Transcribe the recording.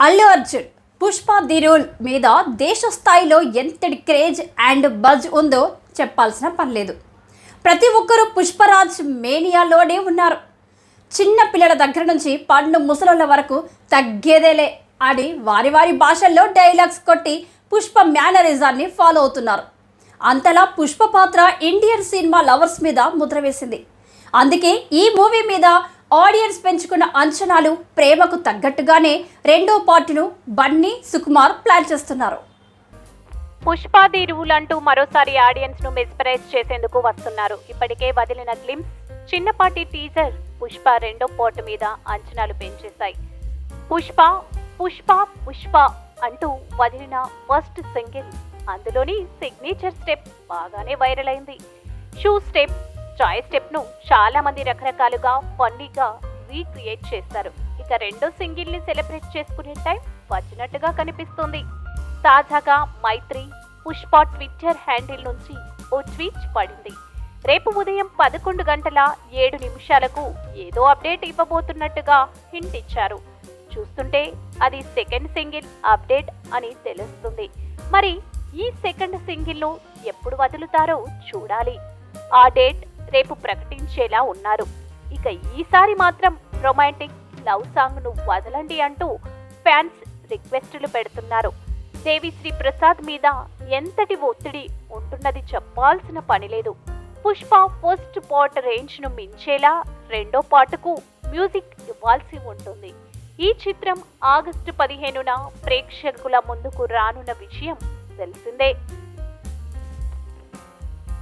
Allu Arjun Pushpa the rule మీద దేశ స్థాయిలో ఎంతటి క్రేజ్ అండ్ బజ్ ఉందో చెప్పాల్సిన పనిలేదు ప్రతి ఒక్కరూ పుష్పరాజ్ మేనియాలోనే ఉన్నారు. చిన్న పిల్లల దగ్గర నుంచి పండు ముసలోళ్ళ వరకు తగ్గేదేలే అని వారి వారి భాషల్లో డైలాగ్స్ కొట్టి పుష్ప మేనరిజాన్ని ఫాలో అవుతున్నారు. అంతలా పుష్ప పాత్ర ఇండియన్ సినిమా లవర్స్ మీద ముద్ర వేసింది. అందుకే ఈ మూవీ మీద ఆడియన్స్ పెంచుకున్న అంచనాలు ప్రేమకు తగ్గట్టుగానే రెండో పార్ట్ను బన్నీ సుకుమార్ ప్లాన్ చేస్తున్నారు. పుష్పాది రూల్ మరోసారి ఆడియన్స్ను మెస్పరైజ్ చేసేందుకు వస్తున్నారు. ఇప్పటికే వదిలిన గ్లిమ్స్ చిన్నపాటి టీజర్ పుష్ప రెండో పార్ట్ మీద అంచనాలు పెంచేశాయి. పుష్ప పుష్ప పుష్ప అంటూ వదిలిన ఫస్ట్ సింగిల్. అందులోని సిగ్నేచర్ స్టెప్ బాగానే వైరల్ అయింది. షూ స్టెప్ చాయ్ స్టెప్ను చాలా మంది రకరకాలుగా ఫన్నీగా రీక్రియేట్ చేస్తారు. ఇక రెండో సింగిల్ని సెలబ్రేట్ చేసుకునే టైం వచ్చినట్టుగా కనిపిస్తుంది. తాజాగా మైత్రి పుష్ప ట్విట్టర్ హ్యాండిల్ నుంచి ఓ ట్వీట్ పడింది. రేపు ఉదయం పదకొండు గంటల ఏడు నిమిషాలకు ఏదో అప్డేట్ ఇవ్వబోతున్నట్టుగా హింట్ ఇచ్చారు. చూస్తుంటే అది సెకండ్ సింగిల్ అప్డేట్ అని తెలుస్తుంది. మరి ఈ సెకండ్ సింగిల్ను ఎప్పుడు వదులుతారో చూడాలి. ఆ డేట్ రేపు ప్రకటించేలా ఉన్నారు. ఇక ఈసారి మాత్రం రొమాంటిక్ లవ్ సాంగ్ను వదలండి అంటూ ఫ్యాన్స్ రిక్వెస్టులు పెడుతున్నారు. దేవిశ్రీ ప్రసాద్ మీద ఎంతటి ఒత్తిడి ఉంటున్నది చెప్పాల్సిన పని లేదు. పుష్ప ఫస్ట్ పార్ట్ రేంజ్ను మించేలా రెండో పార్ట్కు మ్యూజిక్ ఇవ్వాల్సి ఉంటుంది. ఈ చిత్రం ఆగస్టు పదిహేనున ప్రేక్షకుల ముందుకు రానున్న విషయం తెలిసిందే.